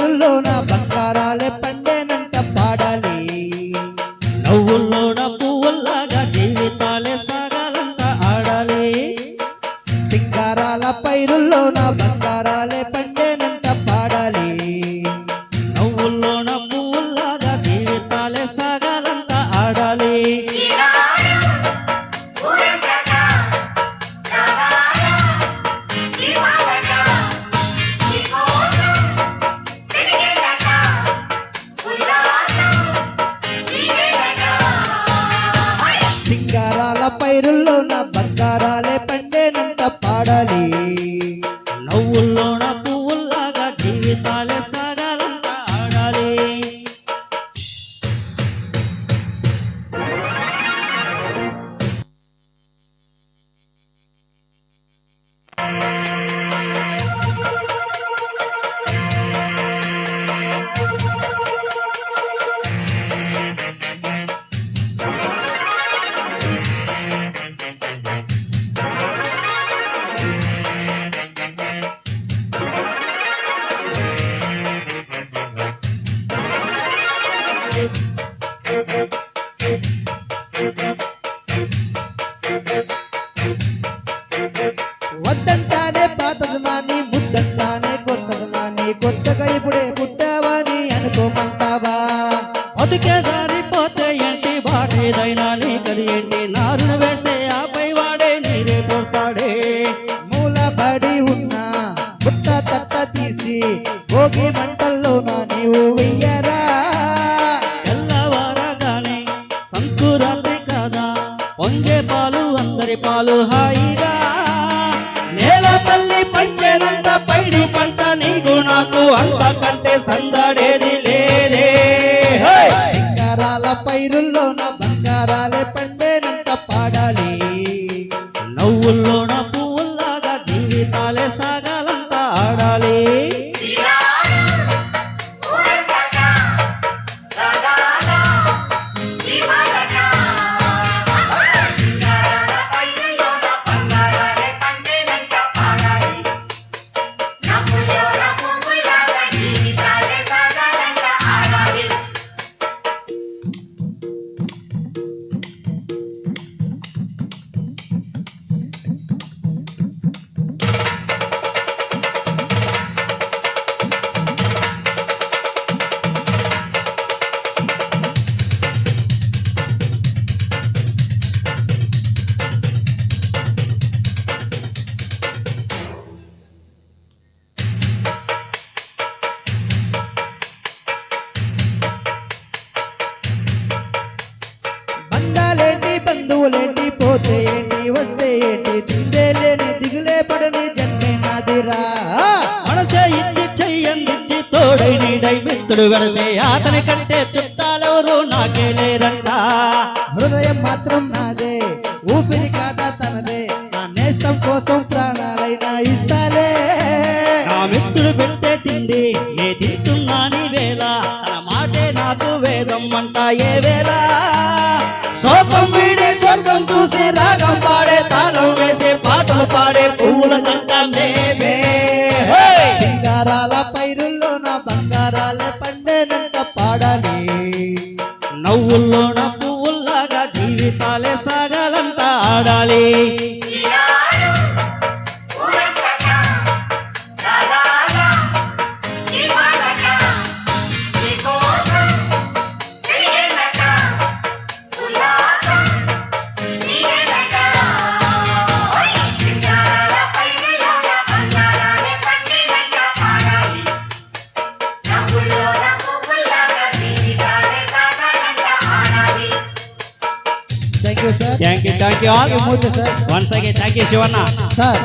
పైరుల్లో నా బంగారాలే పండేనంట పాడాలి. నవ్వుల్లోన పువ్వుల్లాగా జీవితాలే సాగాలంట ఆడాలి. సింగారాల పైరుల్లో నా బంగారాలే పండేనంట బంగారాల పైరుల్లో నా బంగారాలే పండేనంట పాడాలి. వద్దంటానే పాతది నాని ముద్దంటానే కొత్తది నాని కొత్తగా ఇప్పుడే పుట్టావని అనుకోమంటావా? బతుకే దారిపోతే ఏంటి? బాటేదైనా నీ కది ఏంటి నారును వేసే ఆపై వాడే నీరే పోస్తాడే. మూలబడి ఉన్నా పుట్ట తట్ట తీసి భోగి మంటల్లో నా నీవు వెయ్యరా పాలు పాలు హాయిగా. నేల తల్లి పంచేనంట పైడి పంట నీకు నాకు అంతకంటే సందడేది లేదే. బంగారాల మిత్రుడు వెనసే అతని కంటే చుట్టాలెవరు నాకే లేరంట. హృదయం మాత్రం నాదే ఊపిరి కాదా తనదే. నా నేస్తం కోసం ప్రాణాలైనా ఇస్తాలే. నా మిత్రుడు పెట్టే తిండి నే తింటున్నాని వేళ. తన మాటే నాకు వేదం అంట ఏ బంగారాల పండేనంట పాడాలి నవ్వుల్లోన పువ్వుల్లాగా జీవితాలే సాగాలంట ఆడాలి. You sir thank you thank you all Murthy sir once again thank you Shivanna sir